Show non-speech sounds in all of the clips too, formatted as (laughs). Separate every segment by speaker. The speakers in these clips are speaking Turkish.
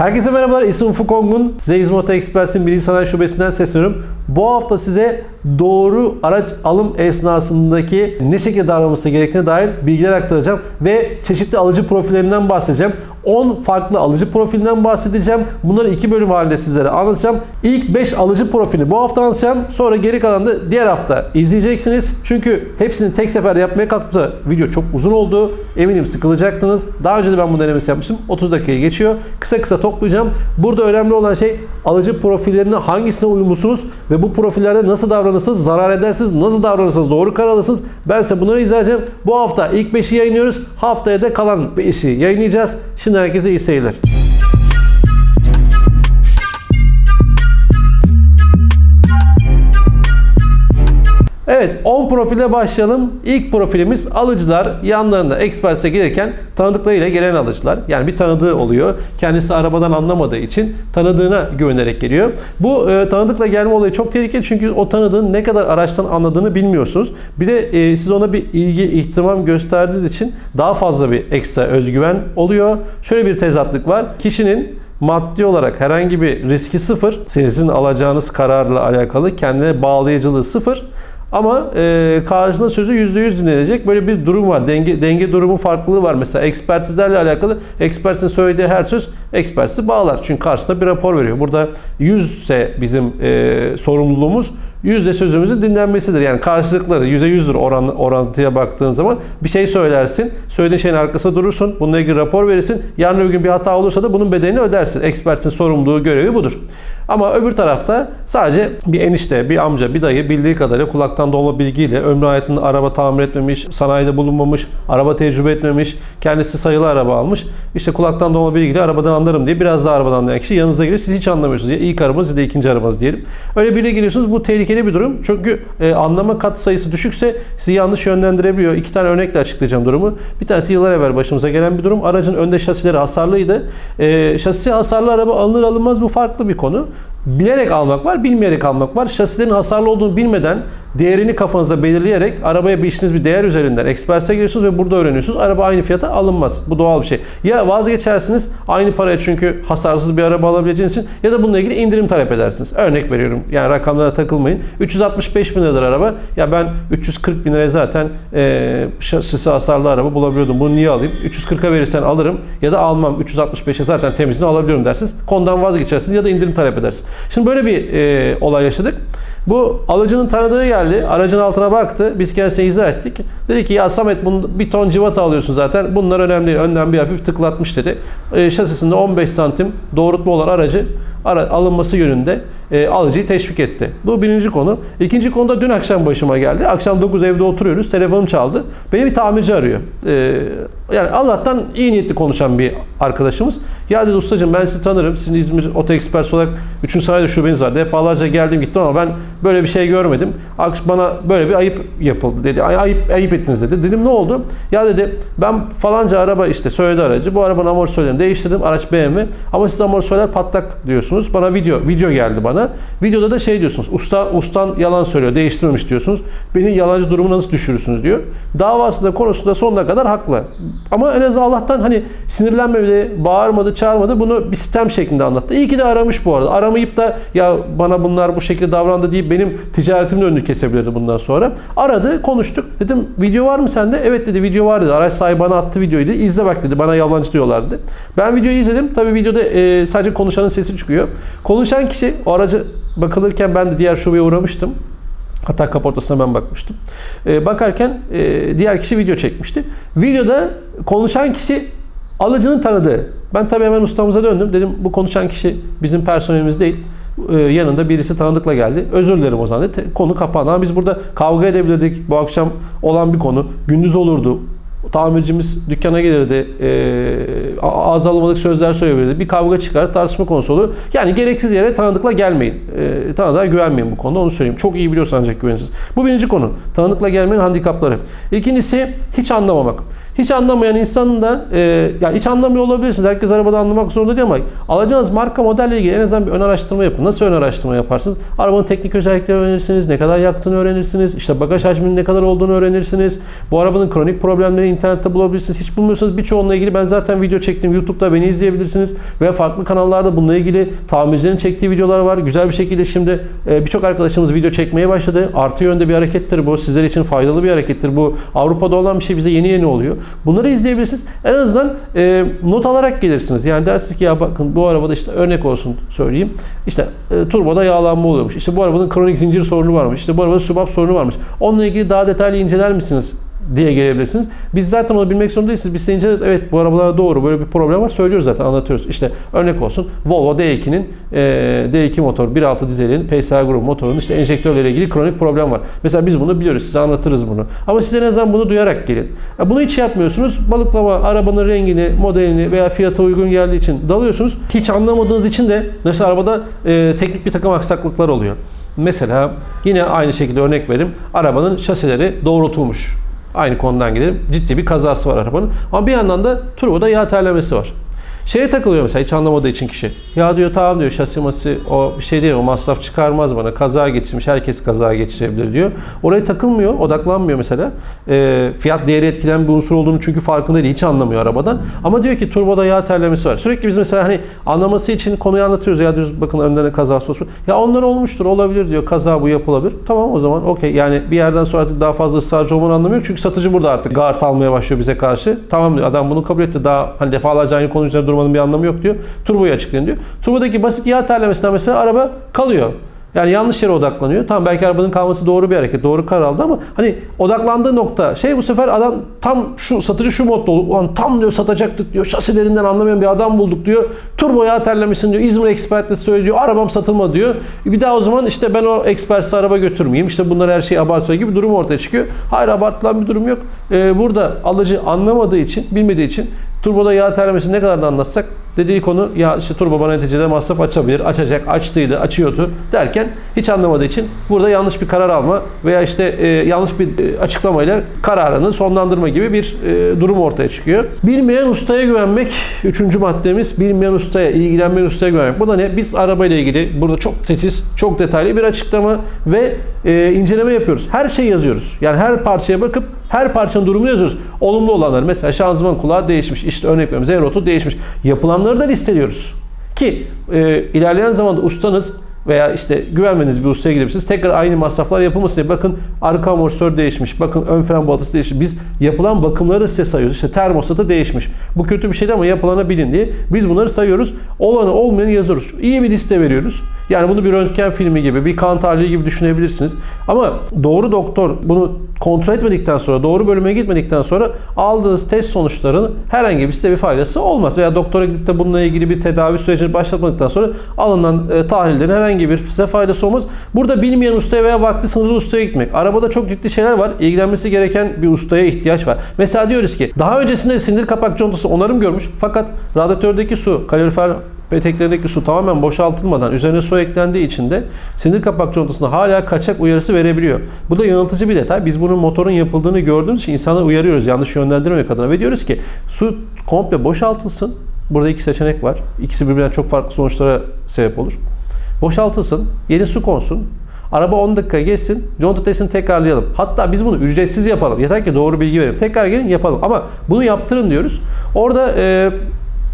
Speaker 1: Herkese merhabalar. İsmim Ufuk Ongun. Size İzmota Experts'in Bilgi Sanayi Şubesi'nden sesleniyorum. Bu hafta size doğru araç alım esnasındaki ne şekilde davranılması gerektiğine dair bilgiler aktaracağım ve çeşitli alıcı profillerinden bahsedeceğim. 10 farklı alıcı profilinden bahsedeceğim. Bunları iki bölüm halinde sizlere anlatacağım. İlk 5 alıcı profili bu hafta anlatacağım. Sonra geri kalanı da diğer hafta izleyeceksiniz. Çünkü hepsini tek seferde yapmaya kalktığımızda video çok uzun oldu. Eminim sıkılacaktınız. Daha önce de ben bu denemesi yapmıştım. 30 dakikaya geçiyor. Kısa kısa toplayacağım. Burada önemli olan şey alıcı profillerine hangisine uyumlusunuz ve bu profillerde nasıl davranırsınız, zarar edersiniz, nasıl davranırsınız, doğru karar alırsınız. Ben size bunları izah edeceğim. Bu hafta ilk 5'i yayınlıyoruz. Haftaya da kalan 5'i yayınlayacağız. Şimdi herkese iyi seyirler. Evet 10 profile başlayalım. İlk profilimiz alıcılar yanlarında Express'e gelirken tanıdıklarıyla gelen alıcılar. Yani bir tanıdığı oluyor. Kendisi arabadan anlamadığı için tanıdığına güvenerek geliyor. Bu e, tanıdıkla gelme olayı çok tehlikeli çünkü o tanıdığın ne kadar araçtan anladığını bilmiyorsunuz. Bir de e, siz ona bir ilgi, ihtimam gösterdiğiniz için daha fazla bir ekstra özgüven oluyor. Şöyle bir tezatlık var. Kişinin maddi olarak herhangi bir riski sıfır. Sizin alacağınız kararla alakalı kendine bağlayıcılığı sıfır. Ama e, karşılığında sözü %100 dinlenecek. Böyle bir durum var. Denge, denge durumu farklılığı var. Mesela ekspertizlerle alakalı ekspertin söylediği her söz ekspertizi bağlar. Çünkü karşısında bir rapor veriyor. Burada 100 ise bizim e, sorumluluğumuz yüzde sözümüzün dinlenmesidir. Yani karşılıkları yüzde yüzdür oran, orantıya baktığın zaman bir şey söylersin. Söylediğin şeyin arkasında durursun. Bununla ilgili rapor verirsin. Yarın öbür gün bir hata olursa da bunun bedelini ödersin. Ekspertin sorumluluğu, görevi budur. Ama öbür tarafta sadece bir enişte, bir amca, bir dayı bildiği kadarıyla kulaktan dolma bilgiyle ömrü hayatında araba tamir etmemiş, sanayide bulunmamış, araba tecrübe etmemiş, kendisi sayılı araba almış. İşte kulaktan dolma bilgiyle arabadan anlarım diye biraz daha arabadan anlayan kişi yanınıza gelir. Siz hiç anlamıyorsunuz. Ya ilk arabanız ya da ikinci arabanız diyelim. Öyle biriyle geliyorsunuz. Bu tehlikeli bir durum. Çünkü e, anlama kat sayısı düşükse sizi yanlış yönlendirebiliyor. İki tane örnekle açıklayacağım durumu. Bir tanesi yıllar evvel başımıza gelen bir durum. Aracın önde şasileri hasarlıydı. E, şasisi hasarlı araba alınır alınmaz bu farklı bir konu. Bilerek almak var, bilmeyerek almak var. Şasilerin hasarlı olduğunu bilmeden değerini kafanızda belirleyerek arabaya biçtiğiniz bir değer üzerinden eksperse giriyorsunuz ve burada öğreniyorsunuz. Araba aynı fiyata alınmaz. Bu doğal bir şey. Ya vazgeçersiniz aynı paraya çünkü hasarsız bir araba alabileceğiniz için ya da bununla ilgili indirim talep edersiniz. Örnek veriyorum. Yani rakamlara takılmayın. 365 bin liradır araba. Ya ben 340 bin liraya zaten e, şasisi hasarlı araba bulabiliyordum. Bunu niye alayım? 340'a verirsen alırım ya da almam. 365'e zaten temizini alabiliyorum dersiniz. Konudan vazgeçersiniz ya da indirim talep edersiniz. Şimdi böyle bir e, olay yaşadık. Bu alıcının tanıdığı geldi. Aracın altına baktı. Biz kendisine izah ettik. Dedi ki ya Samet bunu bir ton civata alıyorsun zaten. Bunlar önemli. Önden bir hafif tıklatmış dedi. E, şasisinde 15 santim doğrultma olan aracı ara, alınması yönünde e, alıcıyı teşvik etti. Bu birinci konu. İkinci konu da dün akşam başıma geldi. Akşam 9 evde oturuyoruz. Telefonum çaldı. Beni bir tamirci arıyor. E, yani Allah'tan iyi niyetli konuşan bir arkadaşımız. Ya dedi ustacığım ben sizi tanırım. Sizin İzmir Oto Express olarak 3. sanayide şubeniz var. Defalarca geldim gittim ama ben böyle bir şey görmedim. Bana böyle bir ayıp yapıldı dedi. Ay, ayıp, ayıp ettiniz dedi. Dedim ne oldu? Ya dedi ben falanca araba işte söyledi aracı. Bu arabanın amortisörlerini değiştirdim. Araç BMW. Ama siz amortisörler patlak diyorsunuz. Bana video video geldi bana. Videoda da şey diyorsunuz. Usta ustan yalan söylüyor. Değiştirmemiş diyorsunuz. Beni yalancı durumu nasıl düşürürsünüz diyor. Davasında konusunda sonuna kadar haklı. Ama en azından Allah'tan hani sinirlenmedi, bağırmadı, çağırmadı. Bunu bir sistem şeklinde anlattı. İyi ki de aramış bu arada. Aramayıp da ya bana bunlar bu şekilde davrandı deyip benim ticaretimin önünü kesebilirdi bundan sonra. Aradı, konuştuk. Dedim video var mı sende? Evet dedi video var dedi. Araç sahibi bana attı videoyu dedi. İzle bak dedi. Bana yalancı diyorlar dedi. Ben videoyu izledim. Tabii videoda e, sadece konuşanın sesi çıkıyor. Konuşan kişi o aracı bakılırken ben de diğer şubeye uğramıştım. Hatta kaportasına ben bakmıştım. E, bakarken e, diğer kişi video çekmişti. Videoda konuşan kişi alıcının tanıdığı. Ben tabii hemen ustamıza döndüm. Dedim bu konuşan kişi bizim personelimiz değil. E, yanında birisi tanıdıkla geldi. Özür dilerim o zaman dedi. Konu kapandı. Ama biz burada kavga edebilirdik. Bu akşam olan bir konu. Gündüz olurdu. Tamircimiz dükkana gelirdi. E, ağız alamadık sözler söyleyebilirdi. Bir kavga çıkar, tartışma konusu olur. Yani gereksiz yere tanıdıkla gelmeyin. E, tanıdığa güvenmeyin bu konuda. Onu söyleyeyim. Çok iyi biliyorsun ancak güvenirsiniz. Bu birinci konu. Tanıdıkla gelmenin handikapları. İkincisi hiç anlamamak. Hiç anlamayan insanın da e, yani hiç anlamıyor olabilirsiniz. Herkes arabada anlamak zorunda değil ama alacağınız marka modelle ilgili en azından bir ön araştırma yapın. Nasıl ön araştırma yaparsınız? Arabanın teknik özelliklerini öğrenirsiniz. Ne kadar yaktığını öğrenirsiniz. işte bagaj hacminin ne kadar olduğunu öğrenirsiniz. Bu arabanın kronik problemleri internette bulabilirsiniz. Hiç bulmuyorsanız birçoğunla ilgili ben zaten video çektim. YouTube'da beni izleyebilirsiniz. Veya farklı kanallarda bununla ilgili tamircilerin çektiği videolar var. Güzel bir şekilde şimdi e, birçok arkadaşımız video çekmeye başladı. Artı yönde bir harekettir bu. Sizler için faydalı bir harekettir. Bu Avrupa'da olan bir şey bize yeni yeni oluyor. Bunları izleyebilirsiniz. En azından e, not alarak gelirsiniz. Yani dersiniz ki ya bakın bu arabada işte örnek olsun söyleyeyim. İşte e, turboda yağlanma oluyormuş. İşte bu arabanın kronik zincir sorunu varmış. İşte bu arabanın subap sorunu varmış. Onunla ilgili daha detaylı inceler misiniz? Diye gelebilirsiniz. Biz zaten onu bilmek zorunda değilsiniz. Biz inceleriz. Evet bu arabalar doğru. Böyle bir problem var. Söylüyoruz zaten. Anlatıyoruz. İşte örnek olsun. Volvo D2'nin e, D2 motor 1.6 dizelin PSA grubu motorunun işte enjektörleriyle ilgili kronik problem var. Mesela biz bunu biliyoruz. Size anlatırız bunu. Ama siz en azından bunu duyarak gelin. Ya bunu hiç yapmıyorsunuz. Balıklama arabanın rengini, modelini veya fiyata uygun geldiği için dalıyorsunuz. Hiç anlamadığınız için de mesela arabada e, teknik bir takım aksaklıklar oluyor. Mesela yine aynı şekilde örnek vereyim. Arabanın şasileri doğrultulmuş. Aynı konudan gidelim. Ciddi bir kazası var arabanın. Ama bir yandan da turboda yağ terlemesi var. Şeye takılıyor mesela hiç anlamadığı için kişi. Ya diyor tamam diyor şasi masi o bir şey değil o masraf çıkarmaz bana. Kaza geçirmiş herkes kaza geçirebilir diyor. Oraya takılmıyor odaklanmıyor mesela. E, fiyat değeri etkilen bir unsur olduğunu çünkü farkında değil hiç anlamıyor arabadan. Ama diyor ki turboda yağ terlemesi var. Sürekli biz mesela hani anlaması için konuyu anlatıyoruz. Ya diyoruz bakın önden de kazası olsun. Ya onlar olmuştur olabilir diyor kaza bu yapılabilir. Tamam o zaman okey yani bir yerden sonra artık daha fazla ısrarcı olmanı anlamıyor. Çünkü satıcı burada artık gard almaya başlıyor bize karşı. Tamam diyor adam bunu kabul etti daha hani defalarca aynı konu üzerine durmanın bir anlamı yok diyor. Turboyu açıklayın diyor. Turbodaki basit yağ terlemesinden mesela araba kalıyor. Yani yanlış yere odaklanıyor. Tamam belki arabanın kalması doğru bir hareket, doğru karar aldı ama hani odaklandığı nokta şey bu sefer adam tam şu satıcı şu modda olup ulan tam diyor satacaktık diyor şasilerinden anlamayan bir adam bulduk diyor. Turbo yağ terlemesin diyor. İzmir ekspertle söylüyor. Arabam satılma diyor. Bir daha o zaman işte ben o ekspersiz araba götürmeyeyim. İşte bunlar her şeyi abartıyor gibi durum ortaya çıkıyor. Hayır abartılan bir durum yok. Ee, burada alıcı anlamadığı için, bilmediği için turboda yağ terlemesini ne kadar da anlatsak dediği konu ya işte turbo bana neticede masraf açabilir, açacak, açtıydı, açıyordu derken hiç anlamadığı için burada yanlış bir karar alma veya işte e, yanlış bir e, açıklamayla kararını sonlandırma gibi bir e, durum ortaya çıkıyor. Bilmeyen ustaya güvenmek üçüncü maddemiz bilmeyen ustaya, ilgilenmeyen ustaya güvenmek. Bu da ne? Biz arabayla ilgili burada çok tetiz, çok detaylı bir açıklama ve e, inceleme yapıyoruz. Her şeyi yazıyoruz. Yani her parçaya bakıp her parçanın durumunu yazıyoruz. Olumlu olanlar mesela şanzıman kulağı değişmiş. İşte örnek veriyorum zerotu değişmiş. Yapılanları da listeliyoruz. Ki e, ilerleyen zamanda ustanız veya işte güvenmeniz bir ustaya gidebilirsiniz. Tekrar aynı masraflar yapılmasın diye bakın arka amortisör değişmiş. Bakın ön fren balatası değişmiş. Biz yapılan bakımları size sayıyoruz. İşte termostatı değişmiş. Bu kötü bir şey ama yapılanı bilin diye. Biz bunları sayıyoruz. Olanı olmayanı yazıyoruz. İyi bir liste veriyoruz. Yani bunu bir röntgen filmi gibi, bir kan tahlili gibi düşünebilirsiniz. Ama doğru doktor bunu kontrol etmedikten sonra, doğru bölüme gitmedikten sonra aldığınız test sonuçlarının herhangi bir size bir faydası olmaz. Veya doktora gidip de bununla ilgili bir tedavi sürecini başlatmadıktan sonra alınan e, tahlillerin herhangi bir size faydası olmaz. Burada bilmeyen ustaya veya vakti sınırlı ustaya gitmek. Arabada çok ciddi şeyler var. İlgilenmesi gereken bir ustaya ihtiyaç var. Mesela diyoruz ki daha öncesinde sindir kapak contası onarım görmüş fakat radyatördeki su, kalorifer peteklerindeki su tamamen boşaltılmadan üzerine su eklendiği için de sinir kapak contasına hala kaçak uyarısı verebiliyor. Bu da yanıltıcı bir detay. Biz bunun motorun yapıldığını gördüğümüz için insanları uyarıyoruz yanlış yönlendirmemek adına ve diyoruz ki su komple boşaltılsın. Burada iki seçenek var. İkisi birbirinden çok farklı sonuçlara sebep olur. Boşaltılsın, yeni su konsun, Araba 10 dakika geçsin. Conta testini tekrarlayalım. Hatta biz bunu ücretsiz yapalım. Yeter ki doğru bilgi verelim. Tekrar gelin yapalım. Ama bunu yaptırın diyoruz. Orada e,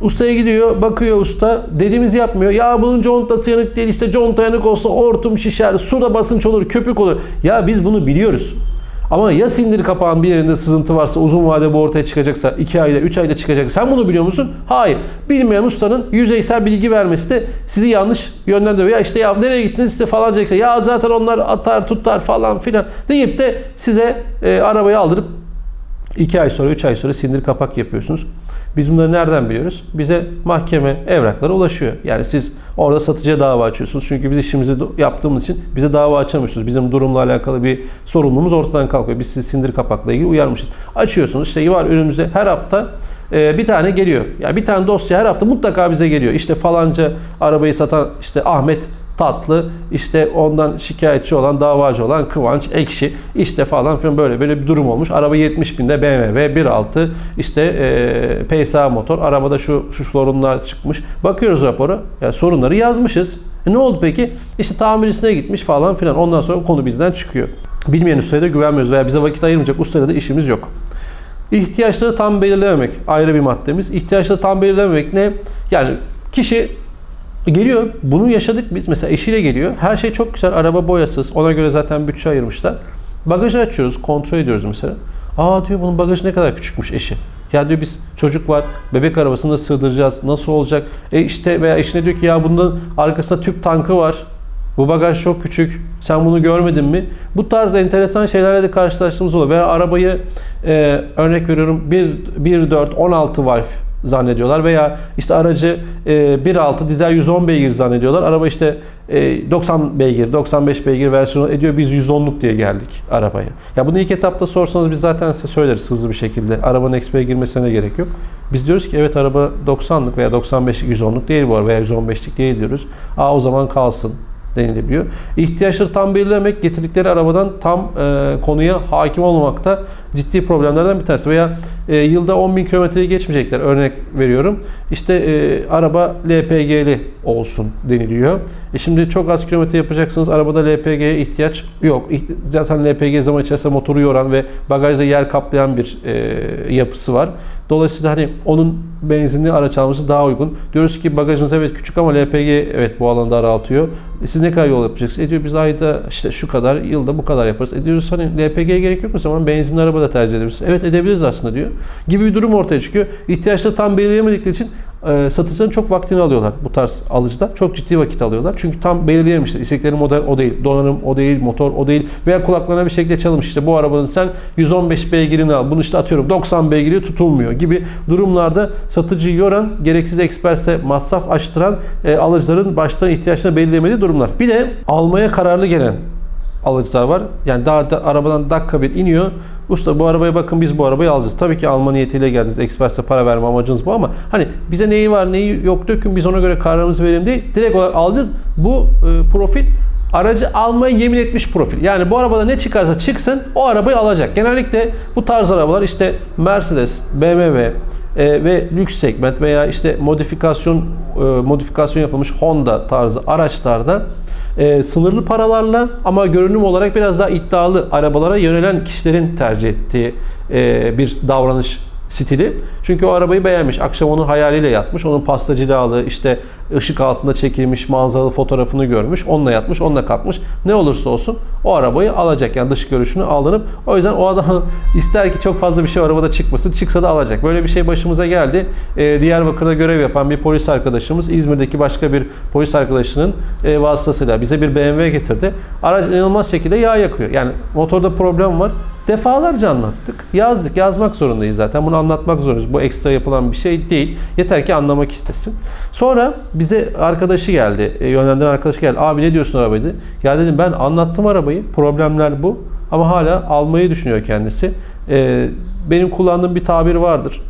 Speaker 1: Ustaya gidiyor, bakıyor usta. Dediğimizi yapmıyor. Ya bunun contası yanık değil. işte conta yanık olsa hortum şişer, suda basınç olur, köpük olur. Ya biz bunu biliyoruz. Ama ya sindir kapağın bir yerinde sızıntı varsa uzun vade bu ortaya çıkacaksa 2 ayda 3 ayda çıkacak. Sen bunu biliyor musun? Hayır. Bilmeyen ustanın yüzeysel bilgi vermesi de sizi yanlış yönlendiriyor. Ya işte ya nereye gittiniz işte falanca ya zaten onlar atar tutar falan filan deyip de size e, arabayı aldırıp 2 ay sonra 3 ay sonra sindir kapak yapıyorsunuz. Biz bunları nereden biliyoruz? Bize mahkeme evrakları ulaşıyor. Yani siz orada satıcıya dava açıyorsunuz. Çünkü biz işimizi yaptığımız için bize dava açamıyorsunuz. Bizim durumla alakalı bir sorumluluğumuz ortadan kalkıyor. Biz sizi sindir kapakla ilgili uyarmışız. Açıyorsunuz. İşte var önümüzde her hafta e, bir tane geliyor. Yani bir tane dosya her hafta mutlaka bize geliyor. İşte falanca arabayı satan işte Ahmet tatlı işte ondan şikayetçi olan davacı olan Kıvanç Ekşi işte falan filan böyle böyle bir durum olmuş. Araba 70 binde BMW 1.6 işte e, PSA motor arabada şu şu sorunlar çıkmış. Bakıyoruz rapora ya sorunları yazmışız. E ne oldu peki? İşte tamircisine gitmiş falan filan. Ondan sonra konu bizden çıkıyor. Bilmeyen ustaya da güvenmiyoruz veya bize vakit ayırmayacak ustayla da işimiz yok. İhtiyaçları tam belirlememek ayrı bir maddemiz. İhtiyaçları tam belirlememek ne? Yani kişi geliyor. Bunu yaşadık biz. Mesela eşiyle geliyor. Her şey çok güzel. Araba boyasız. Ona göre zaten bütçe ayırmışlar. Bagajı açıyoruz. Kontrol ediyoruz mesela. Aa diyor bunun bagajı ne kadar küçükmüş eşi. Ya diyor biz çocuk var. Bebek arabasını nasıl sığdıracağız? Nasıl olacak? E işte veya eşine diyor ki ya bunun arkasında tüp tankı var. Bu bagaj çok küçük. Sen bunu görmedin mi? Bu tarz enteresan şeylerle de karşılaştığımız oluyor. Veya arabayı e, örnek veriyorum 1.4 16 valve zannediyorlar veya işte aracı e, 1.6 dizel 110 beygir zannediyorlar. Araba işte e, 90 beygir, 95 beygir versiyonu ediyor. Biz 110'luk diye geldik arabaya. Ya bunu ilk etapta sorsanız biz zaten size söyleriz hızlı bir şekilde. Arabanın XP'ye girmesine gerek yok. Biz diyoruz ki evet araba 90'lık veya 95'lik 110'luk değil bu araba veya 115'lik değil diyoruz. Aa o zaman kalsın denilebiliyor. İhtiyaçları tam belirlemek, getirdikleri arabadan tam e, konuya hakim olmamakta ciddi problemlerden bir tanesi. Veya e, yılda 10 bin kilometreyi geçmeyecekler. Örnek veriyorum. İşte e, araba LPG'li olsun deniliyor. E şimdi çok az kilometre yapacaksınız. Arabada LPG'ye ihtiyaç yok. Zaten LPG zaman içerisinde motoru yoran ve bagajda yer kaplayan bir e, yapısı var. Dolayısıyla hani onun benzinli araç alması daha uygun. Diyoruz ki bagajınız evet küçük ama LPG evet bu alanı daraltıyor. E siz ne kadar yol yapacaksınız? E diyor biz ayda işte şu kadar, yılda bu kadar yaparız. E diyoruz hani LPG'ye gerek yok o zaman benzinli araba da tercih edebiliriz. Evet edebiliriz aslında diyor. Gibi bir durum ortaya çıkıyor. İhtiyaçları tam belirleyemedikleri için e, satıcının çok vaktini alıyorlar bu tarz alıcılar. Çok ciddi vakit alıyorlar. Çünkü tam belirleyememişler. İstekleri model o değil, donanım o değil, motor o değil veya kulaklarına bir şekilde çalmış işte bu arabanın sen 115 beygirini al. Bunu işte atıyorum 90 beygiri tutulmuyor gibi durumlarda satıcıyı yoran, gereksiz eksperse masraf açtıran e, alıcıların baştan ihtiyaçlarını belirlemediği durumlar. Bir de almaya kararlı gelen alıcılar var. Yani daha da arabadan dakika bir iniyor. Usta bu arabaya bakın biz bu arabayı alacağız. Tabii ki alma niyetiyle geldiniz. Eksperse para verme amacınız bu ama hani bize neyi var neyi yok dökün biz ona göre kararımızı verelim değil. Direkt olarak alacağız. Bu e, profil aracı almayı yemin etmiş profil. Yani bu arabada ne çıkarsa çıksın o arabayı alacak. Genellikle bu tarz arabalar işte Mercedes, BMW e, ve lüks segment veya işte modifikasyon e, modifikasyon yapılmış Honda tarzı araçlarda e, sınırlı paralarla ama görünüm olarak biraz daha iddialı arabalara yönelen kişilerin tercih ettiği e, bir davranış stili. Çünkü o arabayı beğenmiş. Akşam onun hayaliyle yatmış. Onun pasta cilalı, işte ışık altında çekilmiş manzaralı fotoğrafını görmüş. Onunla yatmış, onunla kalkmış. Ne olursa olsun o arabayı alacak. Yani dış görüşünü alınıp o yüzden o adam (laughs) ister ki çok fazla bir şey arabada çıkmasın. Çıksa da alacak. Böyle bir şey başımıza geldi. Ee, Diyarbakır'da görev yapan bir polis arkadaşımız İzmir'deki başka bir polis arkadaşının e, vasıtasıyla bize bir BMW getirdi. Araç inanılmaz şekilde yağ yakıyor. Yani motorda problem var. Defalarca anlattık. Yazdık. Yazmak zorundayız zaten. Bunu anlatmak zorundayız. Bu ekstra yapılan bir şey değil. Yeter ki anlamak istesin. Sonra bize arkadaşı geldi. e, Yönlendiren arkadaşı geldi. Abi ne diyorsun arabayı? Ya dedim ben anlattım arabayı. Problemler bu. Ama hala almayı düşünüyor kendisi. E, Benim kullandığım bir tabir vardır.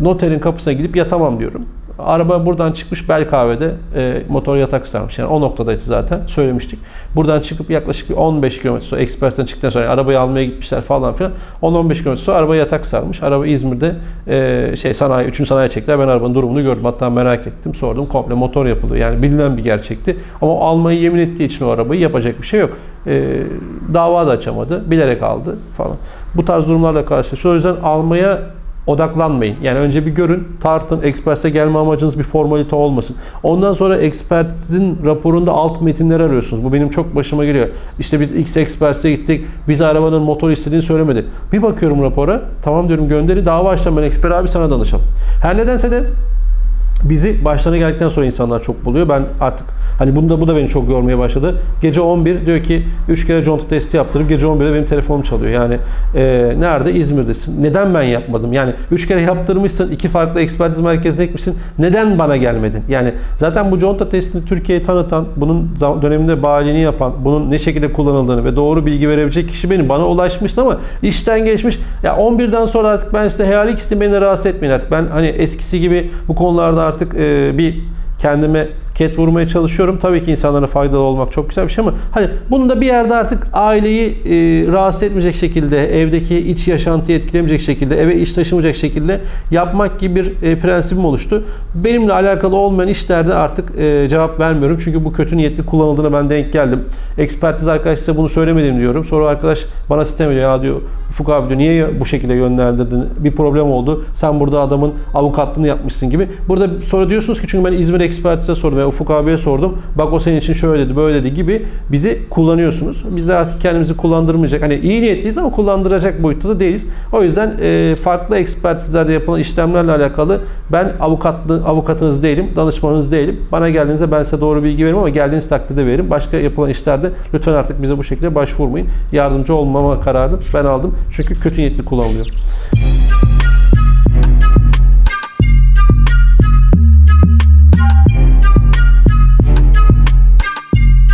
Speaker 1: Noterin kapısına gidip yatamam diyorum. Araba buradan çıkmış Belkave'de e, motor yatak sarmış. Yani o noktadaydı zaten söylemiştik. Buradan çıkıp yaklaşık bir 15 km sonra Express'ten çıktıktan sonra yani arabayı almaya gitmişler falan filan. 10-15 km sonra araba yatak sarmış. Araba İzmir'de e, şey sanayi, 3. sanayi çektiler. Ben arabanın durumunu gördüm. Hatta merak ettim. Sordum. Komple motor yapılıyor. Yani bilinen bir gerçekti. Ama o almayı yemin ettiği için o arabayı yapacak bir şey yok. E, dava da açamadı. Bilerek aldı falan. Bu tarz durumlarla karşılaşıyor. O yüzden almaya odaklanmayın. Yani önce bir görün, tartın, eksperse gelme amacınız bir formalite olmasın. Ondan sonra ekspertizin raporunda alt metinleri arıyorsunuz. Bu benim çok başıma geliyor. İşte biz X eksperse gittik, bize arabanın motor istediğini söylemedi. Bir bakıyorum rapora, tamam diyorum gönderi, dava açacağım ben eksper abi sana danışalım. Her nedense de bizi başlarına geldikten sonra insanlar çok buluyor. Ben artık hani bunda bu da beni çok yormaya başladı. Gece 11 diyor ki 3 kere conta testi yaptırıp gece 11'de benim telefonum çalıyor. Yani e, nerede? İzmir'desin. Neden ben yapmadım? Yani 3 kere yaptırmışsın, iki farklı ekspertiz merkezine gitmişsin. Neden bana gelmedin? Yani zaten bu conta testini Türkiye'ye tanıtan, bunun döneminde bayiliğini yapan, bunun ne şekilde kullanıldığını ve doğru bilgi verebilecek kişi benim. Bana ulaşmışsın ama işten geçmiş. Ya 11'den sonra artık ben size helallik isteyeyim beni rahatsız etmeyin artık. Ben hani eskisi gibi bu konularda artık e, bir kendime ket vurmaya çalışıyorum. Tabii ki insanlara faydalı olmak çok güzel bir şey ama hani bunun da bir yerde artık aileyi e, rahatsız etmeyecek şekilde, evdeki iç yaşantıyı etkilemeyecek şekilde, eve iş taşımayacak şekilde yapmak gibi bir e, prensibim oluştu. Benimle alakalı olmayan işlerde artık e, cevap vermiyorum. Çünkü bu kötü niyetli kullanıldığına ben denk geldim. Ekspertiz arkadaş size bunu söylemedim diyorum. Sonra arkadaş bana sistem ediyor. Ya diyor Ufuk abi diyor niye bu şekilde yönlendirdin? Bir problem oldu. Sen burada adamın avukatlığını yapmışsın gibi. Burada sonra diyorsunuz ki çünkü ben İzmir ekspertize sordum. Ufuk abiye sordum. Bak o senin için şöyle dedi böyle dedi gibi bizi kullanıyorsunuz. Biz de artık kendimizi kullandırmayacak. Hani iyi niyetliyiz ama kullandıracak boyutta da değiliz. O yüzden e, farklı ekspertizlerde yapılan işlemlerle alakalı ben avukatlı, avukatınız değilim, danışmanınız değilim. Bana geldiğinizde ben size doğru bilgi veririm ama geldiğiniz takdirde veririm. Başka yapılan işlerde lütfen artık bize bu şekilde başvurmayın. Yardımcı olmama kararını ben aldım. Çünkü kötü niyetli kullanılıyor.